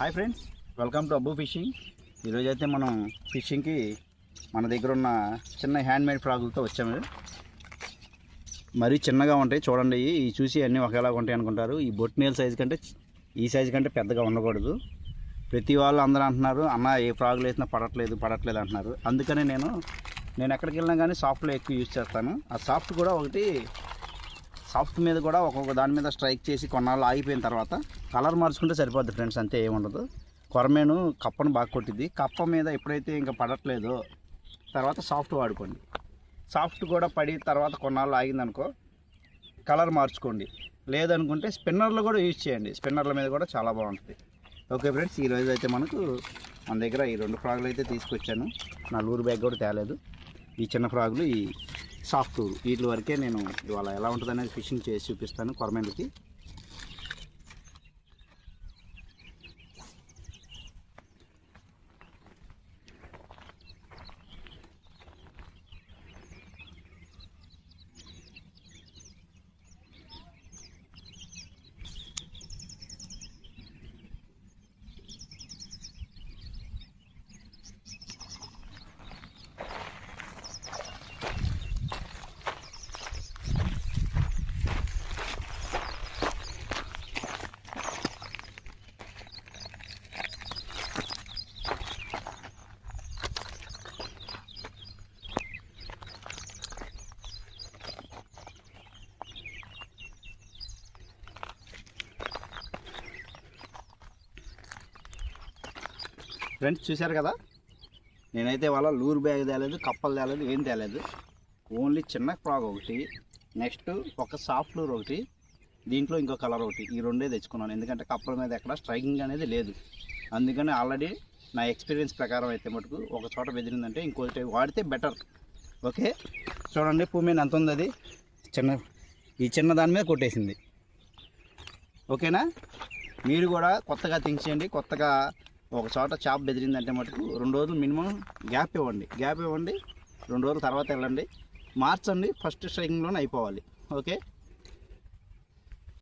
Hi friends welcome to Abbu fishing. ఈరోజు అయితే మనం ఫిషింగ్కి మన దగ్గర ఉన్న చిన్న హ్యాండ్మేడ్ ఫ్రాగులతో వచ్చాము. మరీ చిన్నగా ఉంటాయి చూడండి. ఇవి చూసి అన్నీ ఒకేలాగా ఉంటాయి అనుకుంటారు. ఈ బొట్నేల్ సైజు కంటే ఈ సైజు కంటే పెద్దగా ఉండకూడదు. ప్రతి వాళ్ళు అందరూ అంటున్నారు అన్న ఏ ఫ్రాగులు వేసినా పడట్లేదు పడట్లేదు అంటున్నారు. అందుకనే నేను నేను ఎక్కడికి వెళ్ళినా కానీ సాఫ్ట్లో ఎక్కువ యూజ్ చేస్తాను. ఆ సాఫ్ట్ కూడా ఒకటి సాఫ్ట్ మీద కూడా ఒక్కొక్క దాని మీద స్ట్రైక్ చేసి కొన్నాళ్ళు ఆగిపోయిన తర్వాత కలర్ మార్చుకుంటే సరిపోద్ది ఫ్రెండ్స్ అంతే ఏముండదు. కొరమేను కప్పను బాగా కొట్టింది కప్ప మీద ఎప్పుడైతే ఇంకా పడట్లేదో తర్వాత సాఫ్ట్ వాడుకోండి. సాఫ్ట్ కూడా పడి తర్వాత కొన్నాళ్ళు ఆగిందనుకో కలర్ మార్చుకోండి. లేదనుకుంటే స్పిన్నర్లు కూడా యూజ్ చేయండి. స్పిన్నర్ల మీద కూడా చాలా బాగుంటుంది. ఓకే ఫ్రెండ్స్ ఈరోజు అయితే మనకు మన దగ్గర ఈ రెండు ఫ్రాగులు అయితే తీసుకొచ్చాను. నా లూరు బ్యాగ్ కూడా తేలేదు. ఈ చిన్న ఫ్రాగులు ఈ సాఫ్ట్ వీటి వరకే నేను ఇవాళ ఎలా ఉంటుంది అనేది ఫిషింగ్ చేసి చూపిస్తాను కొరమేలకి ఫ్రెండ్స్ చూశారు కదా? నేనైతే వాళ్ళ లూర్ బ్యాగ్ తేలేదు కప్పలు తేలేదు ఏం తేలేదు. ఓన్లీ చిన్న ఫ్రాగ్ ఒకటి నెక్స్ట్ ఒక సాఫ్ట్ లూర్ ఒకటి దీంట్లో ఇంకో కలర్ ఒకటి. ఈ రెండే తెచ్చుకున్నాను. ఎందుకంటే కప్పల మీద ఎక్కడ స్ట్రైకింగ్ అనేది లేదు. అందుకని ఆల్రెడీ నా ఎక్స్పీరియన్స్ ప్రకారం అయితే మటుకు ఒక చోట బెదిరిందంటే ఇంకోటి వాడితే బెటర్ ఓకే చూడండి పూమేన్ ఎంత ఉంది అది? చిన్న ఈ చిన్న దాని మీద కొట్టేసింది. ఓకేనా మీరు కూడా కొత్తగా థింక్ చేయండి కొత్తగా ఒక చోట చాప్ బెదిరిందంటే మటుకు రెండు రోజులు మినిమం గ్యాప్ ఇవ్వండి. గ్యాప్ ఇవ్వండి. రెండు రోజుల తర్వాత వెళ్ళండి. మార్చండి. ఫస్ట్ స్ట్రైకింగ్లోనే అయిపోవాలి. ఓకే?